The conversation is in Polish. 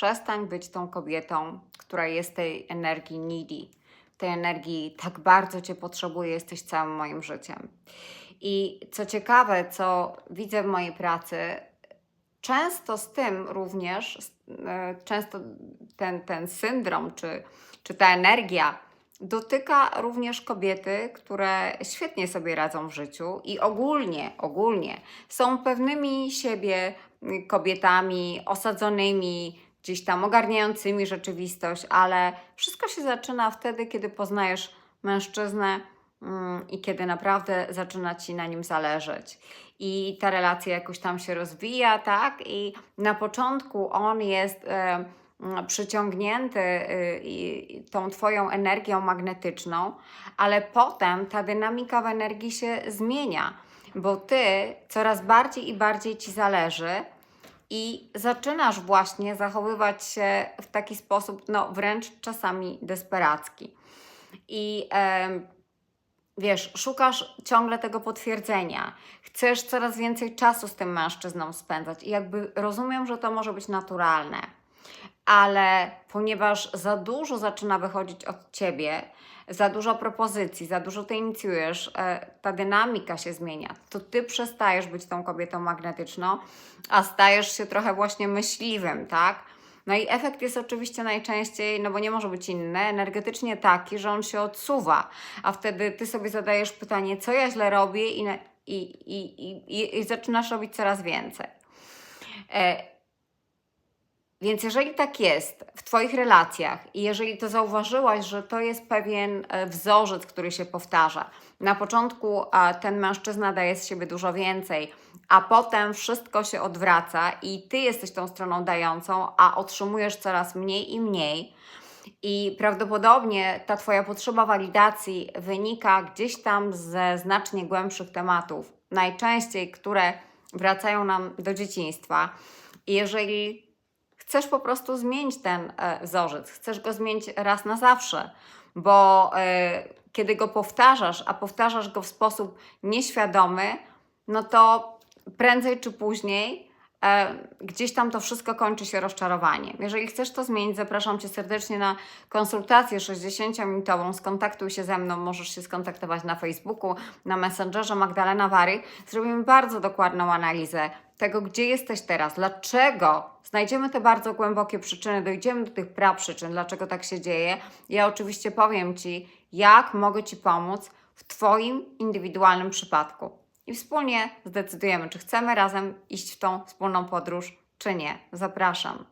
przestań być tą kobietą, która jest tej energii needy, tej energii tak bardzo Cię potrzebuje, jesteś całym moim życiem. I co ciekawe, co widzę w mojej pracy, często z tym również, e, często ten, ten syndrom czy, czy ta energia dotyka również kobiety, które świetnie sobie radzą w życiu i ogólnie, ogólnie są pewnymi siebie kobietami osadzonymi, gdzieś tam ogarniającymi rzeczywistość, ale wszystko się zaczyna wtedy, kiedy poznajesz mężczyznę mm, i kiedy naprawdę zaczyna ci na nim zależeć. I ta relacja jakoś tam się rozwija, tak? I na początku on jest e, mm, przyciągnięty y, tą Twoją energią magnetyczną, ale potem ta dynamika w energii się zmienia, bo Ty coraz bardziej i bardziej Ci zależy i zaczynasz właśnie zachowywać się w taki sposób, no wręcz czasami desperacki. I em, wiesz, szukasz ciągle tego potwierdzenia, chcesz coraz więcej czasu z tym mężczyzną spędzać i jakby rozumiem, że to może być naturalne, ale ponieważ za dużo zaczyna wychodzić od ciebie, za dużo propozycji, za dużo ty inicjujesz, e, ta dynamika się zmienia, to ty przestajesz być tą kobietą magnetyczną, a stajesz się trochę właśnie myśliwym, tak? No i efekt jest oczywiście najczęściej, no bo nie może być inny, energetycznie taki, że on się odsuwa, a wtedy ty sobie zadajesz pytanie, co ja źle robię i, i, i, i, i, i zaczynasz robić coraz więcej. Więc jeżeli tak jest w Twoich relacjach i jeżeli to zauważyłaś, że to jest pewien e, wzorzec, który się powtarza, na początku ten mężczyzna daje z siebie dużo więcej, a potem wszystko się odwraca i Ty jesteś tą stroną dającą, a otrzymujesz coraz mniej i mniej. I prawdopodobnie ta Twoja potrzeba walidacji wynika gdzieś tam ze znacznie głębszych tematów, najczęściej które wracają nam do dzieciństwa. I jeżeli chcesz po prostu zmienić ten e, wzorzec, chcesz go zmienić raz na zawsze, bo e, kiedy go powtarzasz, a powtarzasz go w sposób nieświadomy, no to prędzej czy później e, gdzieś tam to wszystko kończy się rozczarowaniem. Jeżeli chcesz to zmienić, zapraszam Cię serdecznie na konsultację 60-minutową. Skontaktuj się ze mną, możesz się skontaktować na Facebooku, na Messengerze Magdalena Wary. Zrobimy bardzo dokładną analizę tego, gdzie jesteś teraz, dlaczego. Znajdziemy te bardzo głębokie przyczyny, dojdziemy do tych praprzyczyn, dlaczego tak się dzieje. Ja oczywiście powiem Ci, jak mogę Ci pomóc w Twoim indywidualnym przypadku. I wspólnie zdecydujemy, czy chcemy razem iść w tą wspólną podróż, czy nie. Zapraszam.